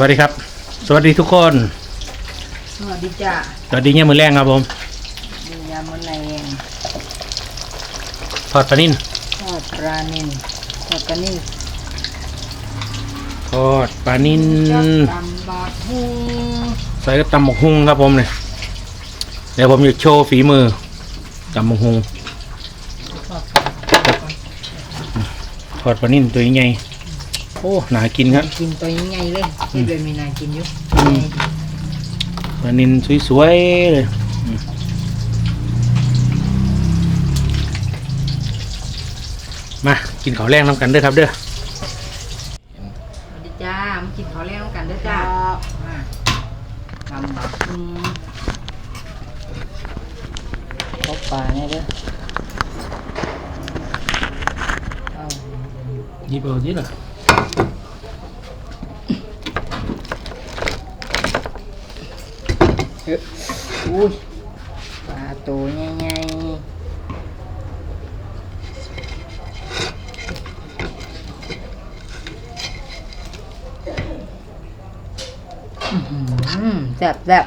วัสดีครับ สวัสดีทุกคน สวัสดีจ้าสวัสดีเนี่ยมือแรงครับผมมียำมันแรงทอดปลานิ่นทอดปลานินทอดปลานินทอดปลานิ่นจับตำบาดฮูใส่กับตำหมกฮุงครับผมเนี่ยเดี๋ยวผมจะโชว์ฝีมือตำหมกฮุงทอดทอดปลานิ่นตัวใหญ่ โอ้หนากินครับ กินตัวยังไงเลยที่เดือนมีนากินอยู่อืม ปลานิ่นสวยๆเลยอืมมากินข้าวแรงน้ำกันเด้อครับเด้อสวัสดีจ้ามากินข้าวแรงกันเด้อจ้ามาตำบาดฮูทอดปลาเนี่ยเด้อเอาหยิบเอาสิล่ะ เอ๊ะอุ้ยปลาตัวใหญ่ๆอื้อหือแซ่บแซ่บ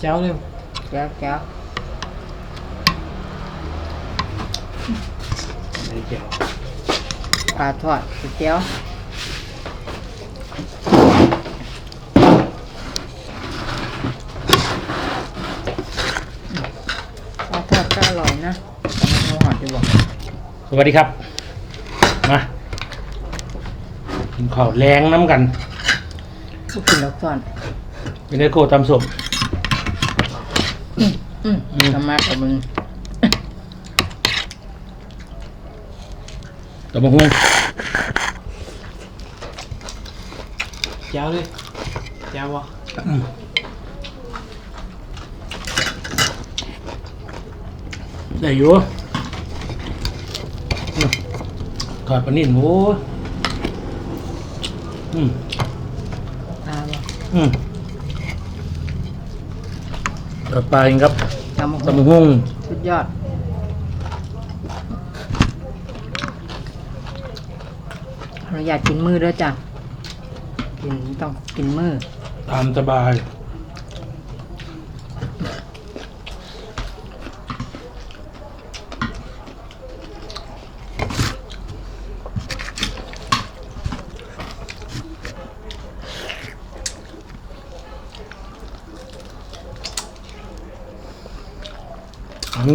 เจ้าเร็ว แก้วแก้ว ใส่แก้ว ปลาทอดก๋วยเตี๋ยวปลาทอด ก็อร่อยนะหมูหอดดีกว่าสวัสดีครับ มากินข้าวแรงน้ำกันก็กินแล้วก่อนเป็นไงโกตำสมอืมอืมทำมากับมึงตำบักฮุงเจ้าเลยเจ้าวะ ได้อยู่อืมทอดปลานิ่นโอ้ยอืมปลาบ่อืมทอดปลาเองครับทำตำบักฮุงสุดยอดเราอยากกินมือด้วยจ้ะกินต้องกินมือ ตามสบาย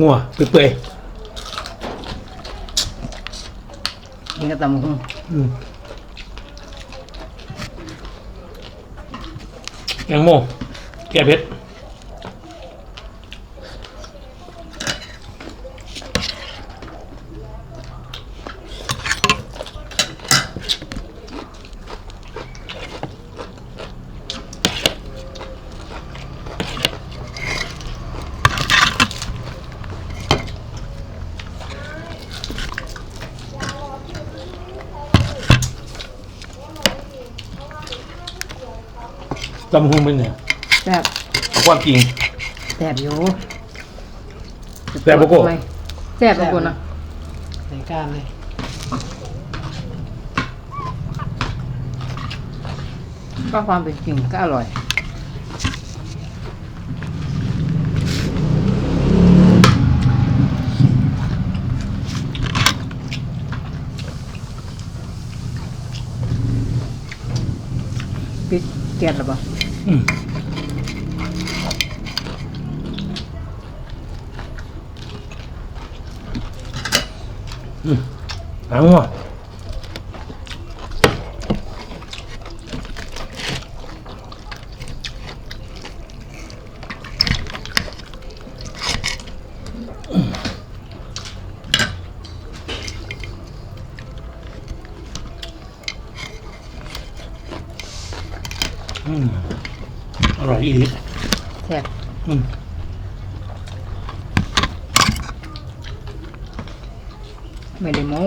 งัวเปื่อยกินกับตำบักหุ่งๆอืมแกงโมแก้เผ็ด ตำหุงเป็นไงแซ่บความจริงแซ่บอยู่แซ่บบ่โก้ ทำไมแซ่บบ่โก้นะใส่ก้านเลยก็ความเป็นจริงก็อร่อย ปิดแก๊สหรือเปล่า อืมอืมเอางัวอืมอ ร่อยอีกแซ่บอืมไม่ได้โม้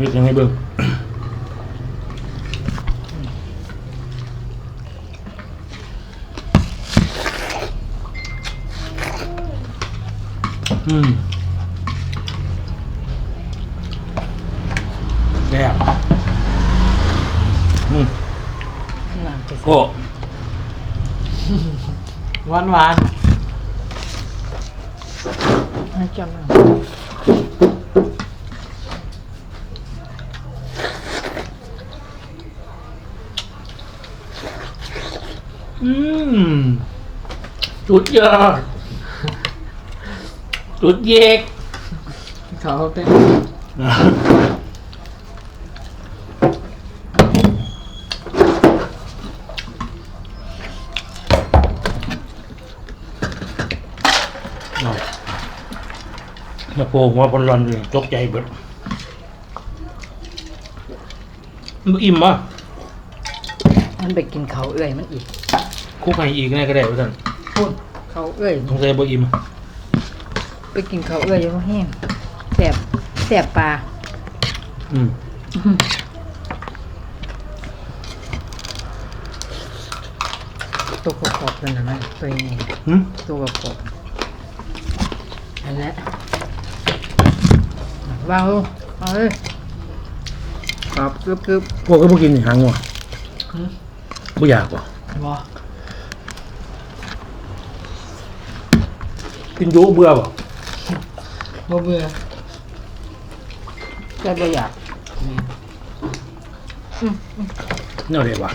นี่ ยังไงเบิ่งอืมแซ่บอืมน้ำไปโอ้หวานหวานให้จำมา อืมสุดยอดสุดเยกเขาเต้นเอามาโผล่หัวบอลลอนเลยตกใจเบิดมันอิ่มปะมันไปกินเขาเอื้อยมันอีก คุกให้อีกแน่ก็ได้ว่าท่านพูดเขาเอื้อยสงสัยบ่อิ่มไปกินเขาเอื้อยยังแห้งแสบแสบปลาอืมตัวกรอบๆนั่นนะมันตัวยังไงหึตัวกรอบๆอันนั้นวางลงเอาเลยกรอบกรึบกรึบพวกก็บ่กินหางหัวบ่อยากบ่บ่ กินอยูเบื่อบ่บ่เบื่อแต่บ่อยากแนวเด็ดบ่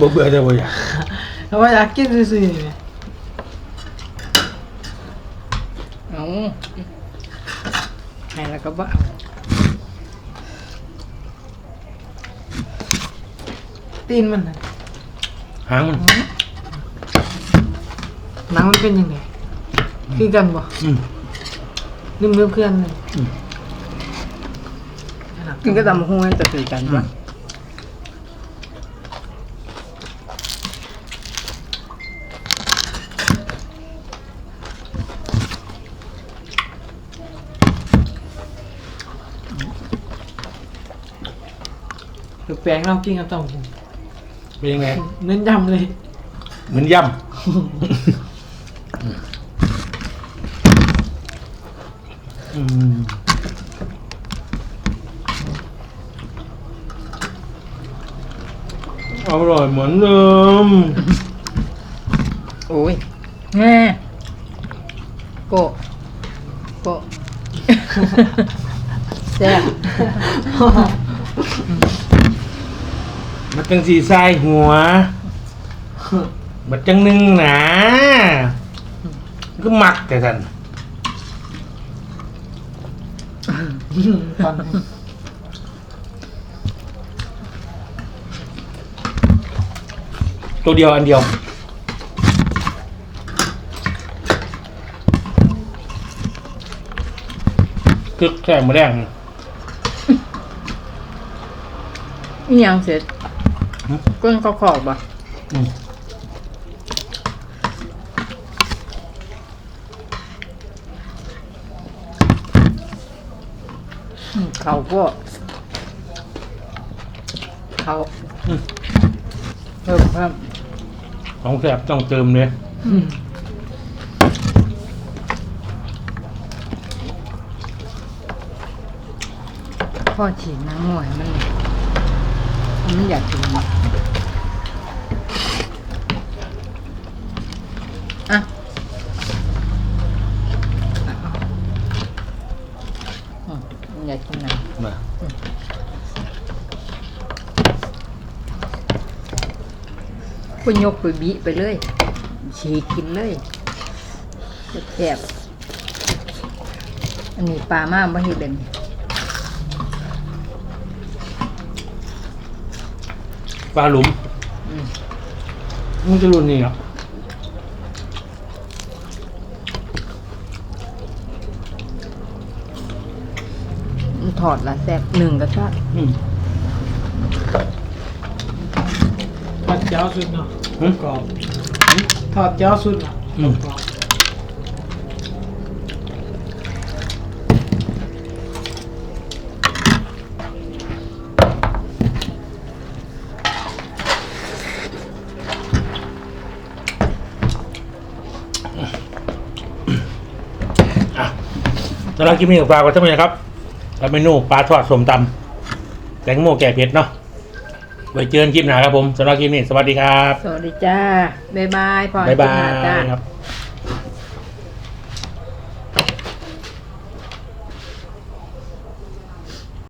บ่เบื่อแต่บ่อยากเพราะว่าอยากกินซื่อๆนี่แหละเอาให้แล้วก็บ่เอาตีนมันน่ะหางมันหนังมันเป็นยังไง คือกันบ่อืม ลืมเพื่อนเพื่อนเลยอืมกินก็ตำหุ้งจะคือกันว่าคือแปลงเรากินกับต้องเป็นยังไงเน้นย้ำเลย เหมือนย่ำ อืมอร่อยเหมือนเดิม โอ้ยแง่โกะโกะแซ่บมันจังสีทรายหัวมันจังหนึ่งหนา ก็หมักแต่ท่าน ตอนนี้ตัวเดียวอันเดียว คึกแข่งมาแรงอีหยังเสร็จก้นเขาขอบบ่อืมอืม เขาก็เขาเพิ่มเพิ่มของแสบต้องเติมเลยพ่อฉีดน้ำหน่อยมันมันอยากกินอะอะอืมมันอยากกินน้ มาำ คุณยกไปบีไปเลยฉีกกินเลยแซ่บๆอันนี้ปลามากไม่เห็นเลยปลาหลุมอืมมันจะรุ่นนี้เหรอมันถอดละแซ่บหนึ่งก็ชอบอืม เจ้าสุดเนาะหึ กรอบทอดเจ้าสุดเนาะอืม กรอบตอนนี้กินนี้ก็ฝากไว้เท่านี้นะครับ แล้วเมนูปลาทอดสมตำแตงโมแก่เผ็ดเนาะ ไว้เจอกันคลิปหน้าครับผมสำหรับคลิปนี้สวัสดีครับ สวัสดีจ้า บ๊ายบายพอบ๊ายบาคลิปหน้จ้ายครับ